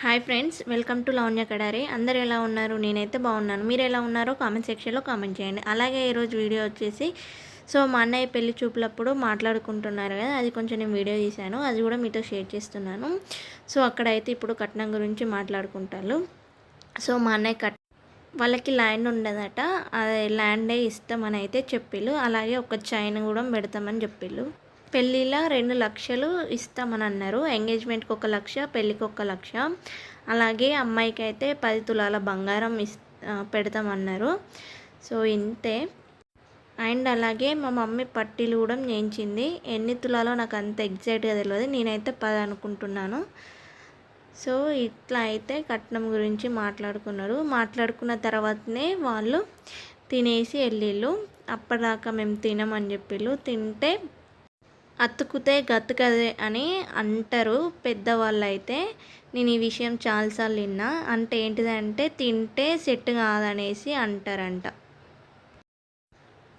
Hi friends welcome to Lavanya Kadare అందరు ఎలా ఉన్నారు? నేనైతే బాగున్నాను. మీరు ఎలా ఉన్నారో కామెంట్ సెక్షన్లో కామెంట్ చేయండి. అలాగే ఈరోజు వీడియో వచ్చేసి సో మా అన్నయ్య పెళ్ళి చూపులప్పుడు మాట్లాడుకుంటున్నారు కదా అది కొంచెం నేను వీడియో తీశాను. అది కూడా మీతో షేర్ చేస్తున్నాను. సో అక్కడైతే ఇప్పుడు కట్నం గురించి మాట్లాడుకుంటారు. సో మా అన్నయ్య కట్ వాళ్ళకి ల్యాండ్ ఉండదట. అది ల్యాండే ఇస్తామని అయితే చెప్పిళ్ళు. అలాగే ఒక చైన్ కూడా పెడతామని చెప్పిళ్ళు. పెళ్ళిలో రెండు లక్షలు ఇస్తామని అన్నారు. ఎంగేజ్మెంట్కి ఒక లక్ష పెళ్ళికి ఒక లక్ష. అలాగే అమ్మాయికి అయితే పది తులాల బంగారం ఇస్ పెడతామన్నారు. సో ఇంతే. అండ్ అలాగే మా మమ్మీ పట్టీలు కూడా చేయించింది ఎన్ని తులాలో నాకు అంత ఎగ్జాక్ట్గా తెలియదు నేనైతే పది అనుకుంటున్నాను. సో ఇట్లా అయితే కట్నం గురించి మాట్లాడుకున్నారు. మాట్లాడుకున్న తర్వాతనే వాళ్ళు తినేసి వెళ్ళిళ్ళు అప్పటిదాకా మేము తినమని చెప్పిళ్ళు. తింటే అతుకుతే గతుకదే అని అంటారు పెద్దవాళ్ళు అయితే నేను ఈ విషయం చాలాసార్లు విన్నా అంటే ఏంటిదంటే తింటే సెట్ కాదనేసి అంటారంట.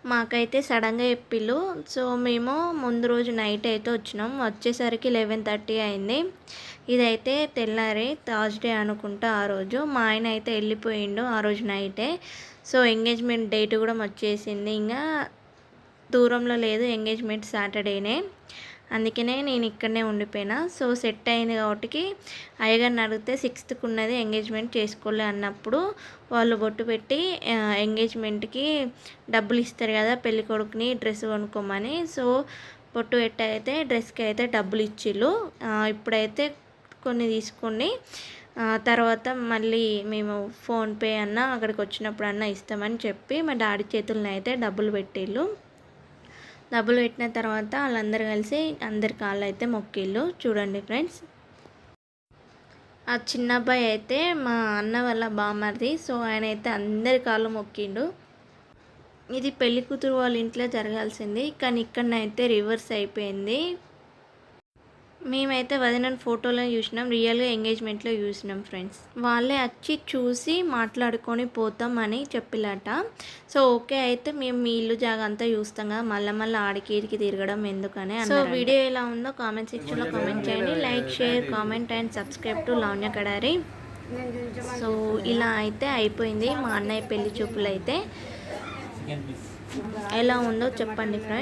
మాకైతే సడన్గా చెప్పిళ్ళు సో మేము ముందు రోజు నైట్ అయితే వచ్చినాం. వచ్చేసరికి లెవెన్ థర్టీ అయింది. ఇదైతే తెల్లారి థర్స్డే అనుకుంటా ఆ రోజు. మా ఆయన అయితే వెళ్ళిపోయిండు ఆ రోజు నైటే. సో ఎంగేజ్మెంట్ డేట్ కూడా వచ్చేసింది ఇంకా దూరంలో లేదు ఎంగేజ్మెంట్ సాటర్డేనే. అందుకనే నేను ఇక్కడనే ఉండిపోయినా. సో సెట్ అయింది కాబట్టి అయ్యగారిని అడిగితే సిక్స్త్కి ఉన్నది ఎంగేజ్మెంట్ చేసుకోలే అన్నప్పుడు వాళ్ళు బొట్టు పెట్టి ఎంగేజ్మెంట్కి డబ్బులు ఇస్తారు కదా పెళ్ళి కొడుకుని డ్రెస్ కొనుక్కోమని. సో బొట్టు పెట్టి అయితే డ్రెస్కి అయితే డబ్బులు ఇచ్చిళ్ళు. ఇప్పుడైతే కొన్ని తీసుకొని తర్వాత మళ్ళీ మేము ఫోన్పే అన్న అక్కడికి వచ్చినప్పుడు అన్న ఇస్తామని చెప్పి మా డాడీ చేతులను అయితే డబ్బులు పెట్టిళ్ళు. డబ్బులు పెట్టిన తర్వాత వాళ్ళందరూ కలిసి అందరి కాళ్ళు అయితే మొక్కిళ్ళు. చూడండి ఫ్రెండ్స్. ఆ చిన్న అబ్బాయి అయితే మా అన్న వాళ్ళ బామర్ది సో ఆయన అయితే అందరి కాళ్ళు మొక్కిండు. ఇది పెళ్ళి కూతురు వాళ్ళ ఇంట్లో జరగాల్సింది. కానీ ఇక్కడనైతే రివర్స్ అయిపోయింది. మేమైతే వదిన ఫోటోలో చూసినాం రియల్గా ఎంగేజ్మెంట్లో చూసినాం ఫ్రెండ్స్. వాళ్ళే వచ్చి చూసి మాట్లాడుకొని పోతాం అని చెప్పిలట. సో ఓకే అయితే మేము మీ ఇల్లు జాగా అంతా చూస్తాం కదా మళ్ళీ మళ్ళీ ఆడికి ఈడికి తిరగడం ఎందుకని సో వీడియో ఎలా ఉందో కామెంట్ సెక్షన్లో కామెంట్ చేయండి. Like share comment and subscribe to Lavanya Kadari. So ఇలా అయితే అయిపోయింది మా అన్నయ్య పెళ్ళి చూపులు అయితే ఎలా ఉందో చెప్పండి ఫ్రెండ్స్.